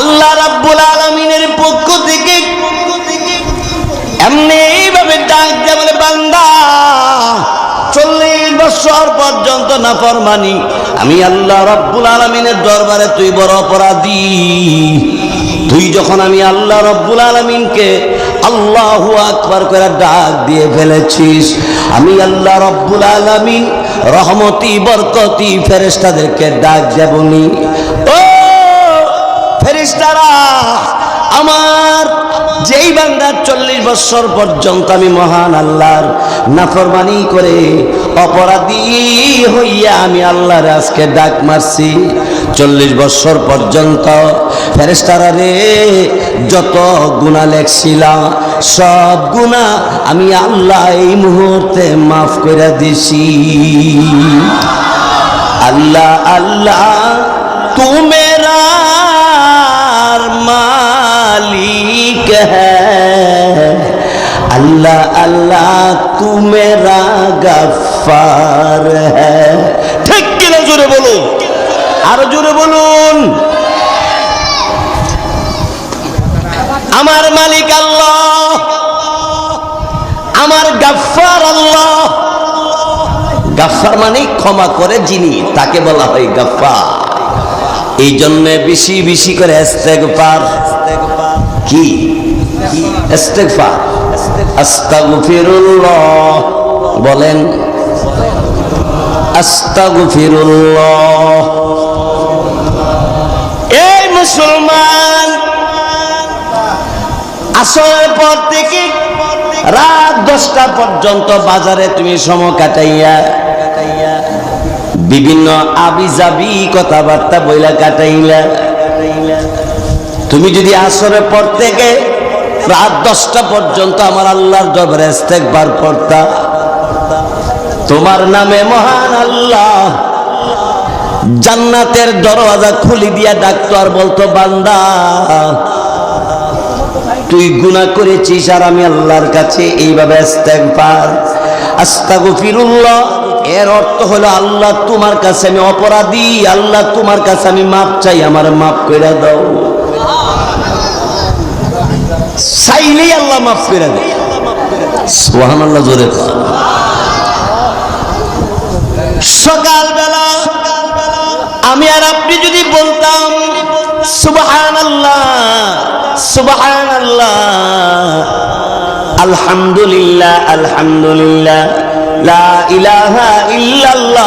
আল্লাহ রাব্বুল আলামিনের পক্ষ থেকে এমনি এইভাবে ডাক বলে, বান্দা, চল্লিশ বছর পর্যন্ত না ফরমানি আমি আল্লাহ রব্বুল আলমিনের দরবারে তুই বড় অপরাধী। তুই যখন আমি আল্লাহ রব্বুল আলমিনকে আল্লাহ আকবার করে ডাক দিয়ে ফেলেছিস, আমি আল্লাহ রব্বুল আলমিন রহমতি, বরকতি ফেরেস্তাদেরকে ডাক দেবনি ফেরিস্তারা আমার যেই বান্দার চল্লিশ বছর পর্যন্ত আমি মহান আল্লাহর নাফরমানি করে অপরাধী হইয়া আমি আল্লাহর আজকে ডাক মারছি, চল্লিশ বছর পর্যন্ত ফেরেস্তারা রে, যত গুণা লেখছিলাম সব গুণা আমি আল্লাহ এই মুহূর্তে মাফ করে দিছি। আল্লাহ আল্লাহ, তুমি अल्लाह अल्लाह तू मेरा गफ्फार है ঠিক কিনা জোরে বলুন আরো জোরে বলুন আমার মালিক আল্লাহ আমার গাফফার আল্লাহ গাফফার মানে ক্ষমা করে যিনি তাকে বলা হয় গাফফার এই জন্য বেশি বেশি করে ইস্তেগফার কি বলেন এই মুসলমান, আসরের পর থেকে রাত দশটা পর্যন্ত বাজারে তুমি সম কাটাইয়া, বিভিন্ন আবি আবিজাবি কথাবার্তা বইলা কাটাইলা। তুমি যদি আসরের পর থেকে রাত দশটা পর্যন্ত আমার আল্লাহর দরবারে ইস্তেগফার করতা তোমার নামে মহান আল্লাহ। জান্নাতের দরওয়াজা খুলি দিয়া ডাকতো আর বলতো, বান্দা, তুই গুনাহ করেছিস আর আমি আল্লাহর কাছে এইভাবে ইস্তেগফার। আস্তাগফিরুল্লাহ, এর অর্থ হলো, আল্লাহ তোমার কাছে আমি অপরাধী, আল্লাহ তোমার কাছে আমি মাপ চাই, আমার মাপ করে দাও। চাইলেই আল্লাহ মাফ করে দেয়। সুবহানাল্লাহ, জোরে কর। সকালবেলা আমি আর আপনি যদি বলতাম সুবহান আল্লাহ সুবহান আল্লাহ আলহামদুলিল্লাহ আলহামদুলিল্লাহ, লা ইলাহা ইল্লাল্লাহ।